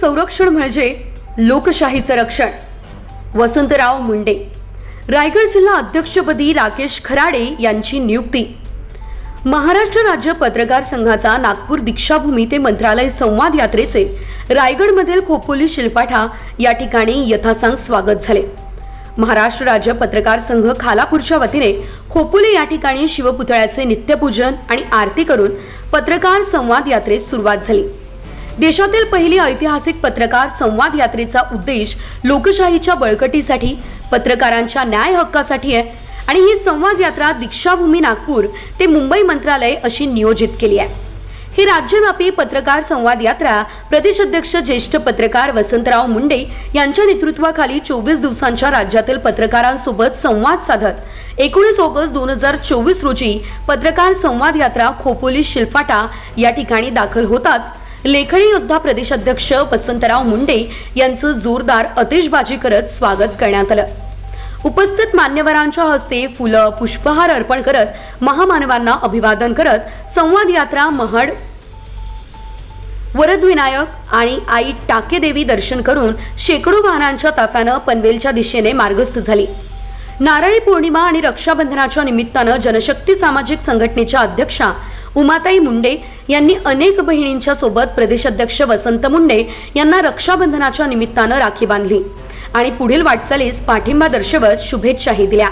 संरक्षण म्हणजे लोकशाहीचं रक्षण. वसंतराव मुंडे. रायगड जिल्हा अध्यक्षपदी राकेश खराडे यांची नियुक्ती. महाराष्ट्र राज्य पत्रकार संघाचा नागपूर दीक्षाभूमी ते मंत्रालय संवाद यात्रेचे रायगडमधील खोपोली शिल्पाठा या ठिकाणी यथासांग स्वागत झाले. महाराष्ट्र राज्य पत्रकार संघ खालापूरच्या वतीने खोपोली या ठिकाणी शिवपुतळ्याचे नित्यपूजन आणि आरती करून पत्रकार संवाद यात्रेस सुरुवात झाली. देशातील पहिली ऐतिहासिक पत्रकार संवाद यात्रेचा उद्देश लोकशाहीच्या बळकटीसाठी पत्रकारांच्या न्याय हक्कासाठी आहे. आणि ही संवाद यात्रा दीक्षाभूमी नागपूर ते मुंबई मंत्रालय अशी नियोजित केली आहे. ही राज्यव्यापी पत्रकार संवाद यात्रा प्रदेशाध्यक्ष ज्येष्ठ पत्रकार वसंतराव मुंडे यांच्या नेतृत्वाखाली चोवीस दिवसांच्या राज्यातील पत्रकारांसोबत संवाद साधत एकोणीस ऑगस्ट दोन हजार चोवीस रोजी पत्रकार संवाद यात्रा खोपोली शिल्फाटा या ठिकाणी दाखल होताच लेखणी योद्धा प्रदेशाध्यक्ष वसंतराव मुंडे यांचं जोरदार अतिशबाजी करत स्वागत करण्यात आलं. उपस्थित मान्यवरांच्या हस्ते फुलं पुष्पहार अर्पण करत महामानवांना अभिवादन करत संवाद यात्रा महड वरदविनायक आणि आई टाकेदेवी दर्शन करून शेकडो वाहनांच्या ताफ्यानं पनवेलच्या दिशेने मार्गस्थ झाली. नारळी पौर्णिमा आणि रक्षाबंधनाच्या निमित्तानं जनशक्ती सामाजिक संघटनेच्या अध्यक्षा उमाताई मुंडे यांनी अनेक बहिणींच्या सोबत प्रदेशाध्यक्ष वसंत मुंडे यांना रक्षाबंधनाच्या निमित्तानं राखी बांधली. आणि पुढील वाटचालीस पाठिंबा दर्शवत शुभेच्छाही दिल्या.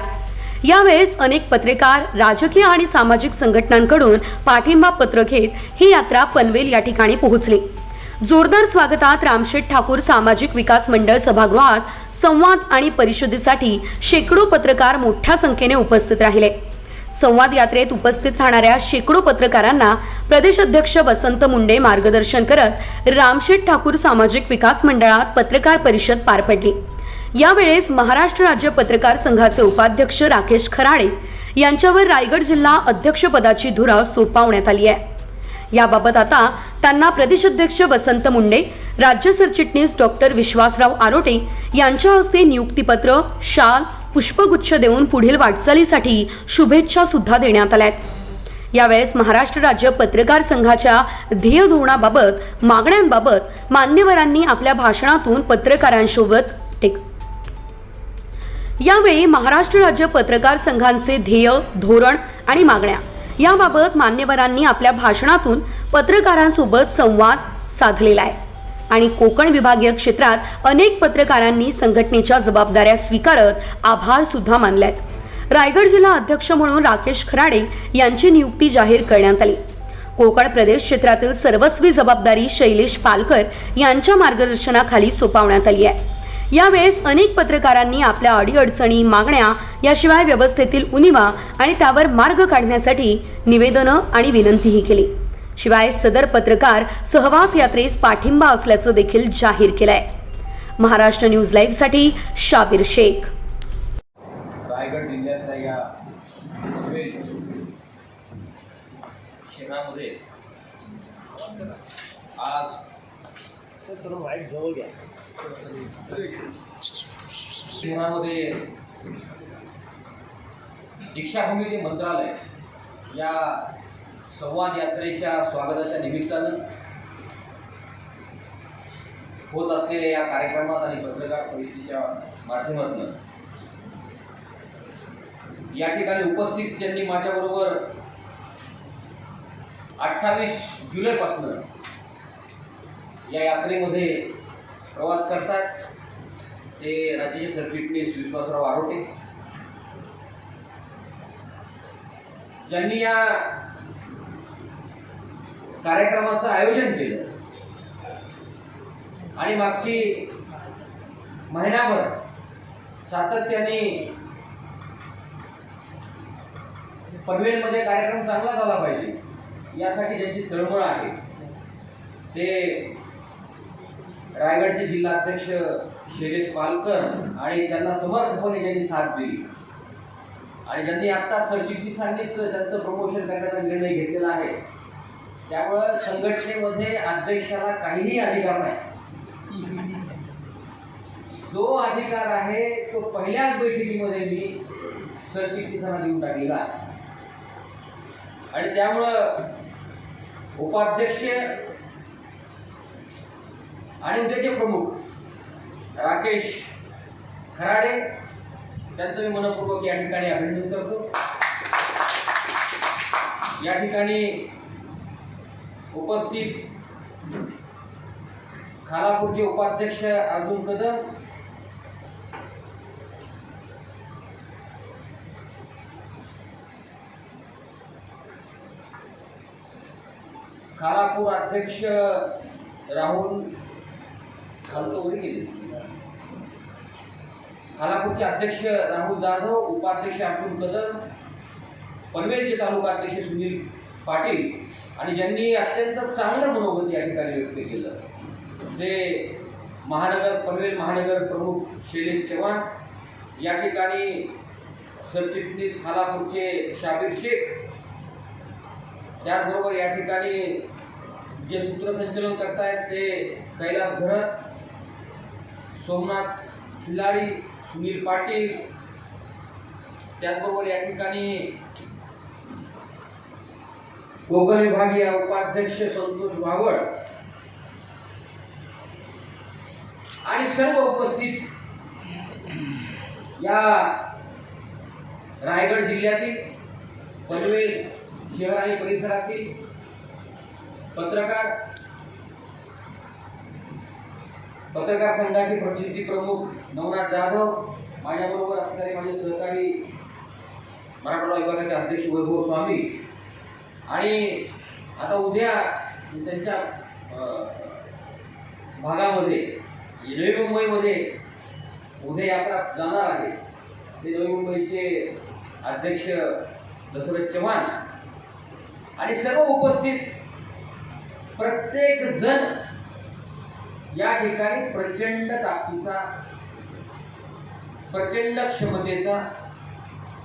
यावेळेस अनेक पत्रकार राजकीय आणि सामाजिक संघटनांकडून पाठिंबा पत्र घेत ही यात्रा पनवेल या ठिकाणी पोहोचली. जोरदार स्वागतात रामशेठ ठाकूर सामाजिक विकास मंडळ सभागृहात. संवाद आणि परिषदेसाठी शेकडो पत्रकार मोठ्या संख्येने उपस्थित राहिले. संवाद यात्रेत उपस्थित राहणाऱ्या शेकडो पत्रकारांना प्रदेश अध्यक्ष वसंत मुंडे मार्गदर्शन करत रामशेठ ठाकूर सामाजिक विकास मंडळात पत्रकार परिषद पार पडली. यावेळेस महाराष्ट्र राज्य पत्रकार संघाचे उपाध्यक्ष राकेश खराडे यांच्यावर रायगड जिल्हा अध्यक्षपदाची धुरा सोपवण्यात आली आहे. याबाबत आता त्यांना प्रदेशाध्यक्ष वसंत मुंडे राज्य सरचिटणीस डॉक्टर विश्वासराव आरोटे यांच्या हस्ते नियुक्तीपत्र शाल पुष्पगुच्छ देऊन पुढील वाटचालीसाठी शुभेच्छा सुद्धा देण्यात आल्यात. यावेळेस महाराष्ट्र राज्य पत्रकार संघाच्या ध्येय धोरणाबाबत मागण्यांबाबत मान्यवरांनी आपल्या भाषणातून पत्रकारांसोबत टेक यावेळी महाराष्ट्र राज्य पत्रकार संघांचे ध्येय धोरण आणि मागण्या याबाबत मान्यवरांनी आपल्या भाषणातून पत्रकारांसोबत संवाद साधलेला आहे. आणि कोकण विभागीय क्षेत्रात अनेक पत्रकारांनी संघटनेच्या जबाबदाऱ्या स्वीकारत आभार सुद्धा मानल्यात. रायगड जिल्हा अध्यक्ष म्हणून राकेश खराडे यांची नियुक्ती जाहीर करण्यात आली. कोकण प्रदेश क्षेत्रातील सर्वस्वी जबाबदारी शैलेश पालकर यांच्या मार्गदर्शनाखाली सोपवण्यात आली आहे. यावेळेस अनेक पत्रकारांनी आपल्या अडीअडचणी मागण्या याशिवाय व्यवस्थेतील उणिवा आणि त्यावर मार्ग काढण्यासाठी निवेदनं आणि विनंतीही केली. शिवाय सदर पत्रकार सहवास यात्रेस पाठिंबा असल्याचं देखील जाहीर केलंय. महाराष्ट्र न्यूज लाईव्हसाठी शाबीर शेख. रायगड जिल्ह्यातल्या या शहरामध्ये आज सर थोडं माईक जवळ घ्या. शहरामध्ये दीक्षाभूमी ते मंत्रालय या संवाद यात्रेच्या स्वागताच्या निमित्तानं होत असलेल्या या कार्यक्रमात आणि पत्रकार परिषदेच्या माध्यमातून या ठिकाणी उपस्थित ज्यांनी माझ्याबरोबर अठ्ठावीस जुलैपासनं या यात्रेमध्ये प्रवास करतात ते राज्याचे सरचिटणीस विश्वासराव आरोटे. ज्यांनी या कार्यक्रमाचं आयोजन केलं. आणि मागची महिनाभर सातत्याने पनवेलमध्ये कार्यक्रम चांगला झाला पाहिजे यासाठी ज्यांची तळमळ आहे ते रायगडचे जिल्हाध्यक्ष शैलेश पालकर आणि त्यांना समर्थपणे ज्यांनी साथ दिली. आणि ज्यांनी आत्ता सरचिटणीसांनीच त्यांचं प्रमोशन करण्याचा निर्णय घेतलेला आहे त्यामुळं संघटनेमध्ये अध्यक्षाला काहीही अधिकार नाही. जो अधिकार आहे तो पहिल्याच बैठकीमध्ये मी सरचिटणीसांना देऊन टाकलेला आणि त्यामुळं उपाध्यक्ष आणि उद्याचे प्रमुख राकेश खराडे त्यांचं मी मनपूर्वक या ठिकाणी अभिनंदन करतो. या ठिकाणी उपस्थित खालापूरचे उपाध्यक्ष अर्जुन कदम खालापूर अध्यक्ष राहुल खालतो उडी केली. खालापूरचे अध्यक्ष राहुल जाधव उपाध्यक्ष अर्जुन कदम पनवेलचे तालुका अध्यक्ष सुनील पाटील आणि ज्यांनी अत्यंत चांगलं मनोगत या ठिकाणी व्यक्त केलं. ते महानगर पनवेल महानगर प्रमुख शैलेश चव्हाण या ठिकाणी सरचिटणीस खालापूरचे शाबीर शेख त्याचबरोबर या ठिकाणी जे सूत्रसंचलन करतायत ते कैलास घरत सोमनाथ खिल्लारी सुनील पाटील त्याचबरोबर या ठिकाणी कोकण विभागीय उपाध्यक्ष संतोष भावड आणि सर्व उपस्थित या रायगड जिल्ह्यातील पनवेल शहर आणि परिसरातील पत्रकार पत्रकार संघाचे प्रसिद्धी प्रमुख नवनाथ जाधव माझ्याबरोबर असणारे माझे सहकारी मराठवाडा विभागाचे अध्यक्ष वैभव स्वामी आणि आता उद्या त्यांच्या भागामध्ये नवी मुंबईमध्ये उद्या यात्रा जाणार आहे. ते नवी मुंबईचे अध्यक्ष दशरथ चव्हाण आणि सर्व उपस्थित प्रत्येक जण या ठिकाणी प्रचंड ताकदीचा प्रचंड क्षमतेचा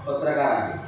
पत्रकार आहे